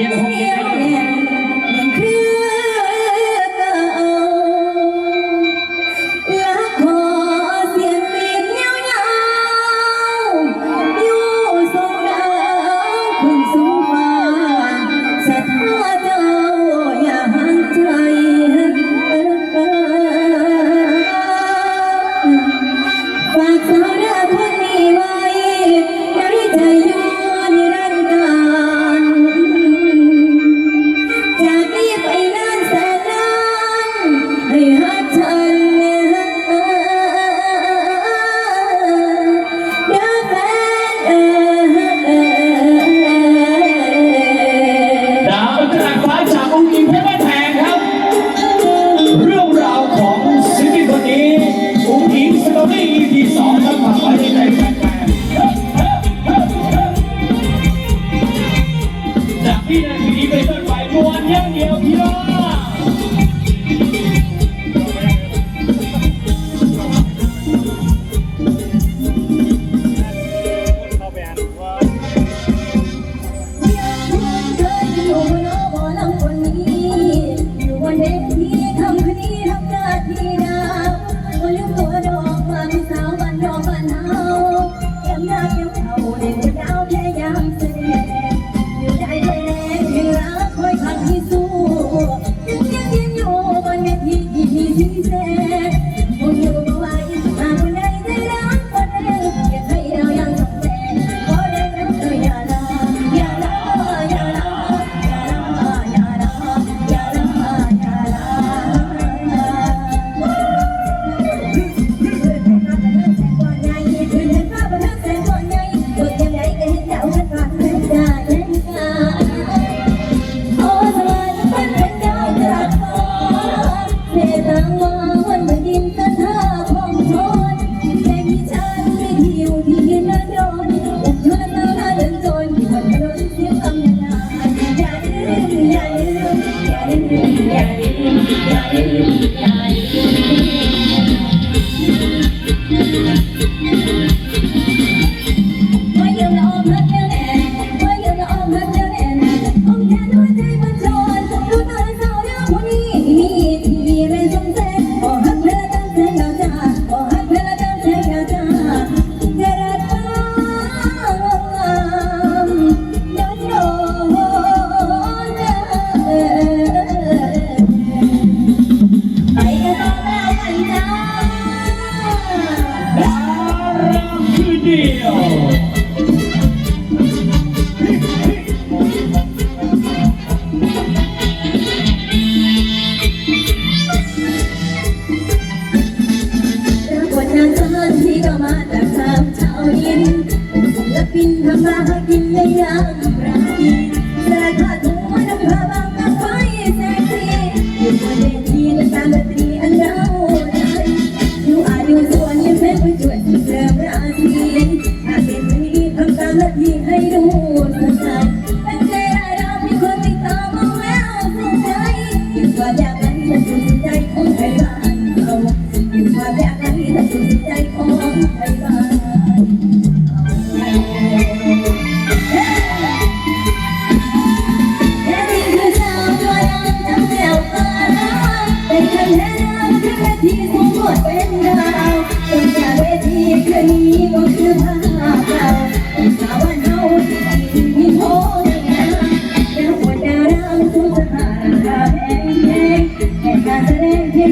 Iya.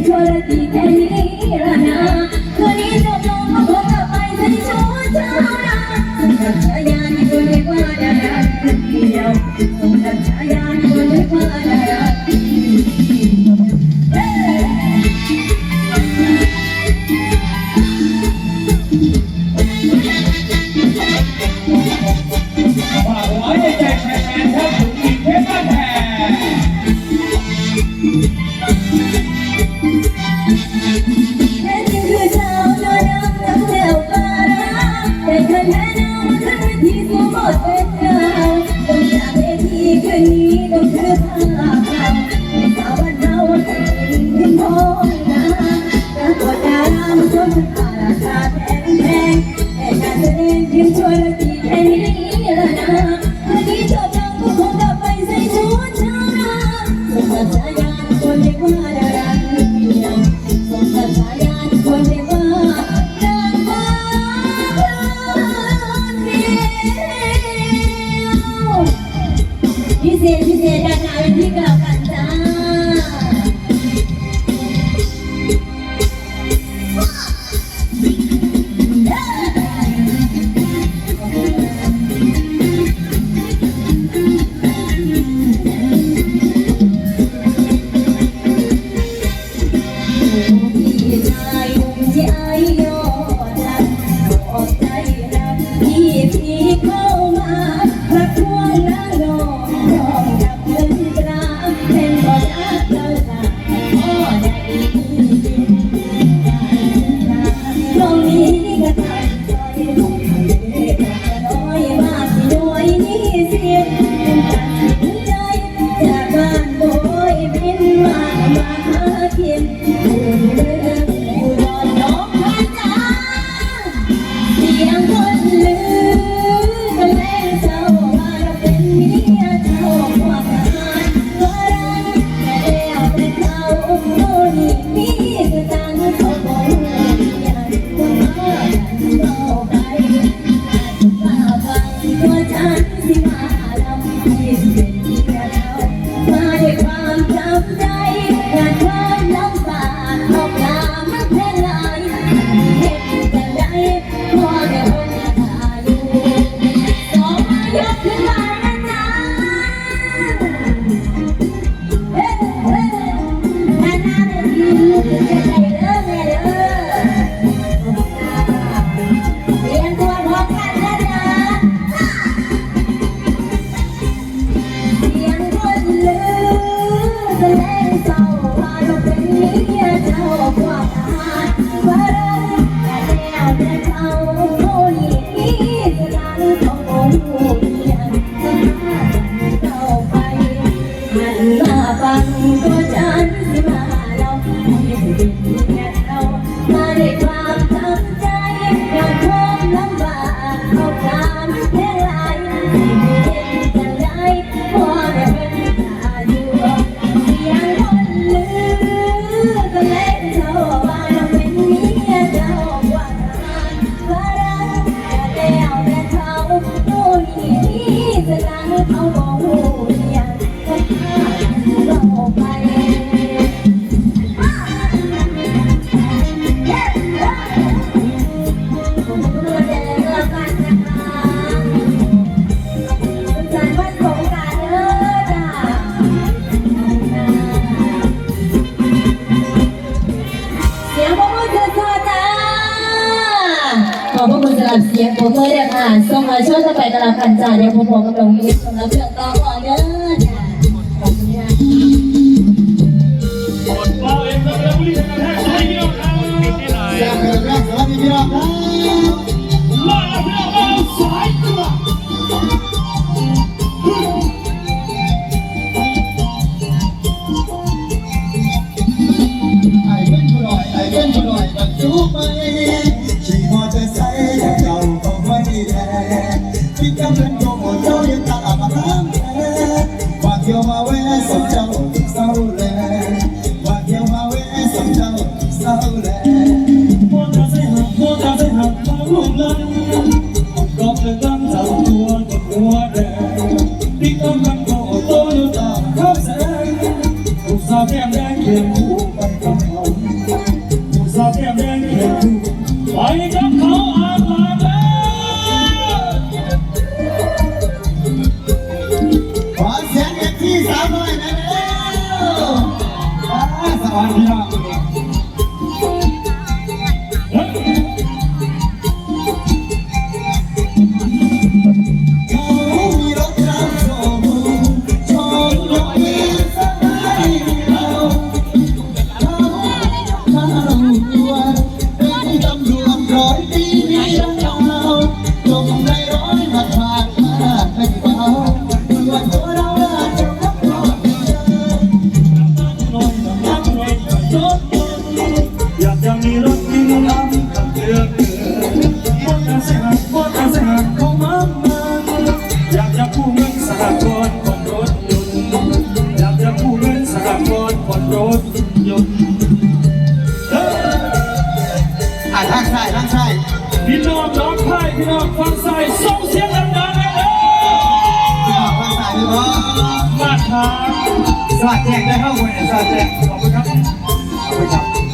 เธอจะนกี่แค่นี้ละนะ Yeah. เขาบอก ขอบพระคุณสำหรับเสียงผมเมื่อเดือนอ่านส่งมาช่วยสบารตลาดพันจ่าเดี๋ยวผมบอกกำลังมีส่ำหรับเรื่องต่อขอเด้อยากเห็นแรกสวัสดีพี่น้องครับาแรงมองตาใจหักมองตาใจหักมาร่วมลันรอบเดิตั้งเจ้าตัวตัวแดงติ๊กต้งกันก็โตอยู่ามข้าสงอุตส่าห์แก้มแดงเขียนหูมักับเขาอุตส่าห์แก้มแดงเขียนหูไปกับเขาอาลาแดงขอเสียงอ็พี่สามหน่อยนะเด้อสวัสดีครับ ขอ